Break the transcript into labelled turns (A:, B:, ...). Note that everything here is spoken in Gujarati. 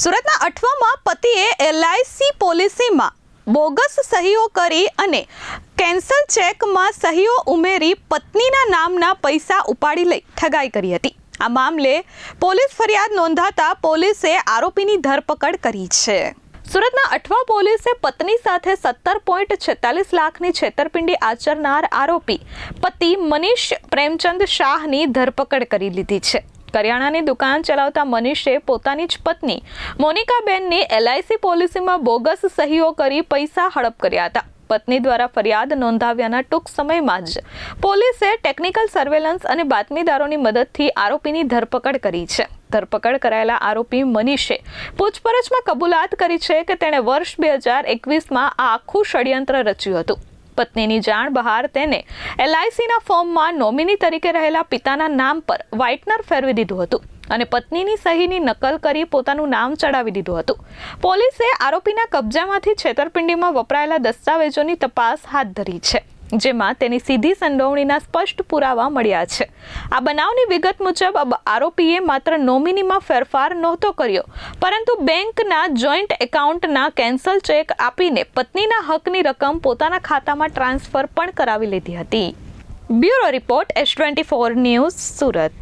A: સુરતના અઠવામાં પતિએ એલઆઈસી પોલિસીમાં બોગસ સહીઓ કરી અને કેન્સલ ચેકમાં સહીઓ ઉમેરી પત્નીના નામના પૈસા ઉપાડી લઈ ઠગાઈ કરી હતી. આ મામલે પોલીસ ફરિયાદ નોંધાતા પોલીસે આરોપીની ધરપકડ કરી છે. સુરતના અઠવા પોલીસે પત્ની સાથે સત્તર પોઈન્ટ છેતાલીસ લાખની છેતરપિંડી આચરનાર આરોપી પતિ મનીષ પ્રેમચંદ શાહની ધરપકડ કરી લીધી છે. કરિયાણાની દુકાન ચલાવતા મનીષે પોતાની જ પત્ની મોનિકાબેનની એલઆઈસી પોલિસીમાં બોગસ સહીઓ કરી પૈસા હડપ કર્યા હતા. પત્ની દ્વારા ફરિયાદ નોંધાવ્યાના ટૂંક સમયમાં જ પોલીસે ટેકનિકલ સર્વેલન્સ અને બાતમીદારોની મદદથી આરોપીની ધરપકડ કરી છે. ધરપકડ કરાયેલા આરોપી મનીષે પૂછપરછમાં કબૂલાત કરી છે કે તેણે વર્ષ બે હજાર એકવીસમાં આ આખું ષડયંત્ર રચ્યું હતું. પત્નીની જાણ બહાર તેને એલઆઈસીના ફોર્મમાં નોમિની તરીકે રહેલા પિતાના નામ પર વ્હાઇટનર ફેરવી દીધું હતું અને પત્નીની સહીની નકલ કરી પોતાનું નામ ચડાવી દીધું હતું. પોલીસે આરોપીના કબજામાંથી છેતરપિંડીમાં વપરાયેલા દસ્તાવેજોની તપાસ હાથ ધરી છે. જેમાં તેની સીધી સંડોવણીના સ્પષ્ટ પુરાવા મળ્યા છે. આ બનાવની વિગત મુજબ આરોપીએ માત્ર નોમિનીમાં ફેરફાર નહોતો કર્યો, પરંતુ બેંકના જોઈન્ટ એકાઉન્ટના કેન્સલ ચેક આપીને પત્નીના હકની રકમ પોતાના ખાતામાં ટ્રાન્સફર પણ કરાવી લીધી હતી. Bureau report S twenty four news Surat.